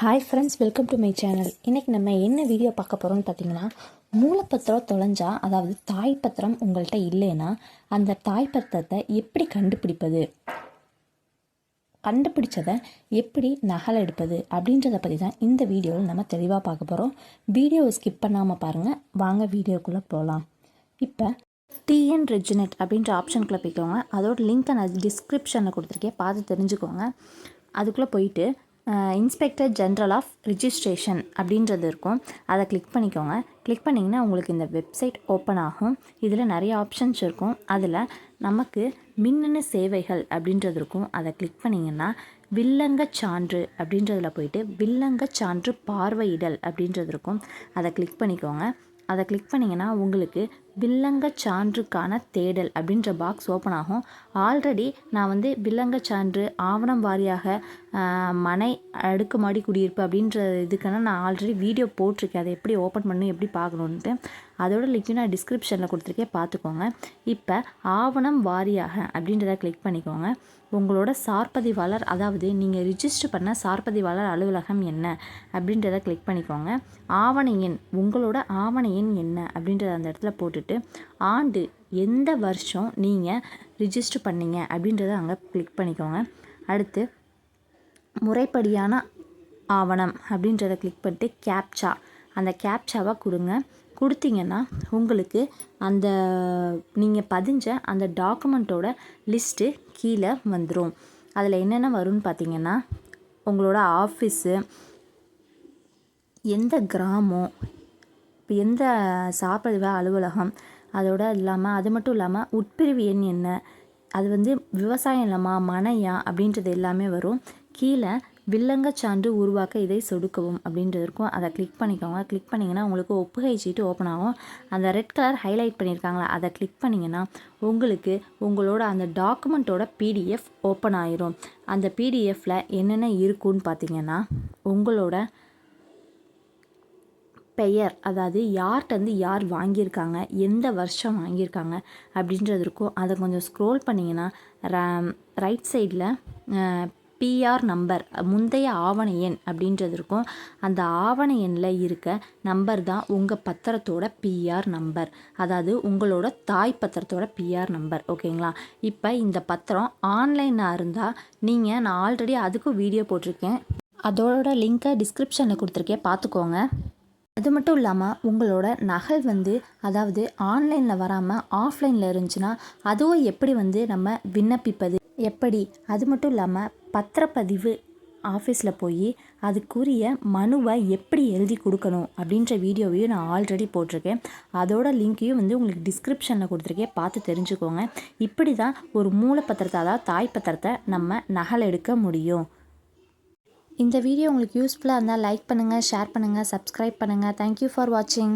Hi friends welcome to my channel இன்றைக்கி நம்ம என்ன வீடியோ பார்க்க போகிறோம்னு பார்த்தீங்கன்னா மூலப்பத்திரம் தொலைஞ்சா அதாவது தாய்ப்பத்திரம் உங்கள்கிட்ட இல்லைன்னா அந்த தாய்ப்பத்திரத்தை எப்படி கண்டுபிடிப்பது? கண்டுபிடிச்சதை எப்படி நகல் எடுப்பது? அப்படின்றத பற்றி தான் இந்த வீடியோவில் நம்ம தெளிவாக பார்க்க போகிறோம் வீடியோவை ஸ்கிப் பண்ணாமல் பாருங்கள் வாங்க வீடியோக்குள்ளே போகலாம் இப்போ டிஎன் ரெஜினெட் அப்படின்ற ஆப்ஷனுக்குள்ளே போய்க்கோங்க. அதோட லிங்க்கை நான் டிஸ்கிரிப்ஷனில் கொடுத்துருக்கேன். பார்த்து தெரிஞ்சுக்கோங்க. அதுக்குள்ளே போயிட்டு இன்ஸ்பெக்டர் ஜென்ரல் ஆஃப் ரிஜிஸ்ட்ரேஷன் அப்படின்றது இருக்கும். அதை கிளிக் பண்ணிக்கோங்க. கிளிக் பண்ணிங்கன்னா உங்களுக்கு இந்த வெப்சைட் ஓப்பன் ஆகும். இதில் நிறைய ஆப்ஷன்ஸ் இருக்கும். அதில் நமக்கு மின்னணு சேவைகள் அப்படின்றது இருக்கும். அதை கிளிக் பண்ணிங்கன்னா வில்லங்க சான்று அப்படின்றதில் போயிட்டு வில்லங்க சான்று பார்வையிடல் அப்படின்றது இருக்கும். அதை கிளிக் பண்ணிக்கோங்க. அதை கிளிக் பண்ணிங்கன்னா உங்களுக்கு வில்லங்க சான்றுக்கான தேடல் அப்படின்ற பாக்ஸ் ஓப்பன் ஆகும். ஆல்ரெடி நான் வந்து வில்லங்க சான்று ஆவணம் வாரியாக மனை அடுக்குமாடி குடியிருப்பு அப்படின்ற இதுக்கான நான் ஆல்ரெடி வீடியோ போட்டிருக்கேன். அதை எப்படி ஓப்பன் பண்ணி எப்படி பார்க்கணுன்ட்டு அதோட லிங்க் நான் டிஸ்கிரிப்ஷனில் கொடுத்துருக்கேன். பார்த்துக்கோங்க. இப்போ ஆவணம் வாரியாக அப்படின்றத கிளிக் பண்ணிக்கோங்க. உங்களோட சார்பதிவாளர் அதாவது நீங்கள் ரிஜிஸ்டர் பண்ண சார்பதிவாளர் அலுவலகம் என்ன அப்படின்றத கிளிக் பண்ணிக்கோங்க. ஆவண எண் உங்களோட ஆவண எண் என்ன அப்படின்றத அந்த இடத்துல போட்டுட்டு ஆண்டு எந்த வருஷம் நீங்கள் ரிஜிஸ்டர் பண்ணீங்க? அப்படின்றத அங்கே கிளிக் பண்ணிக்கோங்க. அடுத்து முறைப்படியான ஆவணம் அப்படின்றத கிளிக் பண்ணிட்டு கேப்சா அந்த கேப்சாவாக கொடுங்க. கொடுத்தீங்கன்னா உங்களுக்கு அந்த நீங்கள் பதிஞ்ச அந்த டாக்குமெண்ட்டோட லிஸ்ட்டு கீழே வந்துடும் அதில் என்னென்ன வரும்னு பார்த்தீங்கன்னா உங்களோட ஆஃபீஸு எந்த கிராமம் இப்போ எந்த சாப்பிடுவ அலுவலகம்? அதோட இல்லாமல் அது மட்டும் இல்லாமல் உட்பிரிவு எண் என்ன? அது வந்து விவசாயம் இல்லமா? மனையா? அப்படின்றது எல்லாமே வரும். கீழே வில்லங்க சான்று உருவாக்க இதை சொடுக்கவும் அப்படின்றது இருக்கும். அதை கிளிக் பண்ணிக்கோங்க. கிளிக் பண்ணிங்கன்னா உங்களுக்கு ஒப்புகை சீட்டு ஓப்பன் ஆகும். அந்த ரெட் கலர் ஹைலைட் பண்ணியிருக்காங்களா? அதை கிளிக் பண்ணிங்கன்னா உங்களுக்கு உங்களோட அந்த டாக்குமெண்ட்டோட பிடிஎஃப் ஓப்பன் ஆயிரும். அந்த பிடிஎஃப்பில் என்னென்ன இருக்குன்னு பார்த்தீங்கன்னா உங்களோட பெயர் அதாவது யார்கிட்டருந்து யார் வாங்கியிருக்காங்க எந்த வருஷம் வாங்கியிருக்காங்க அப்படின்றது இருக்கும். அதை கொஞ்சம் ஸ்க்ரோல் பண்ணிங்கன்னா ரைட் சைடில் பிஆர் நம்பர் முந்தைய ஆவண எண் அப்படின்றது இருக்கும். அந்த ஆவண எண்ணில் இருக்க நம்பர் தான் உங்கள் பத்திரத்தோட பிஆர் நம்பர் அதாவது உங்களோட தாய் பத்திரத்தோட பிஆர் நம்பர் ஓகேங்களா இப்போ இந்த பத்திரம் ஆன்லைனாக இருந்தால் நீங்கள் நான் ஆல்ரெடி அதுக்கும் வீடியோ போட்டிருக்கேன். அதோட லிங்க்கை டிஸ்கிரிப்ஷனில் கொடுத்துருக்கேன். பார்த்துக்கோங்க. அது மட்டும் இல்லாமல் உங்களோட நகல் வந்து அதாவது ஆன்லைனில் வராமல் ஆஃப்லைனில் இருந்துச்சுன்னா அதுவும் எப்படி வந்து நம்ம விண்ணப்பிப்பது? எப்படி? அது மட்டும் இல்லாமல் பத்திரப்பதிவு ஆஃபீஸில் போய் அதுக்குரிய மனுவை எப்படி எழுதி கொடுக்கணும் அப்படின்ற வீடியோவையும் நான் ஆல்ரெடி போட்டிருக்கேன். அதோட லிங்க்கையும் வந்து உங்களுக்கு டிஸ்கிரிப்ஷனில் கொடுத்துருக்கேன். பார்த்து தெரிஞ்சுக்கோங்க. இப்படி தான் ஒரு மூலப்பத்திரத்தை அதாவது தாய் பத்திரத்தை நம்ம நகல் எடுக்க முடியும். இந்த வீடியோ உங்களுக்கு யூஸ்ஃபுல்லாக இருந்தால் லைக் பண்ணுங்கள் ஷேர் பண்ணுங்கள் சப்ஸ்கிரைப் பண்ணுங்கள் தேங்க்யூ ஃபார் வாட்சிங்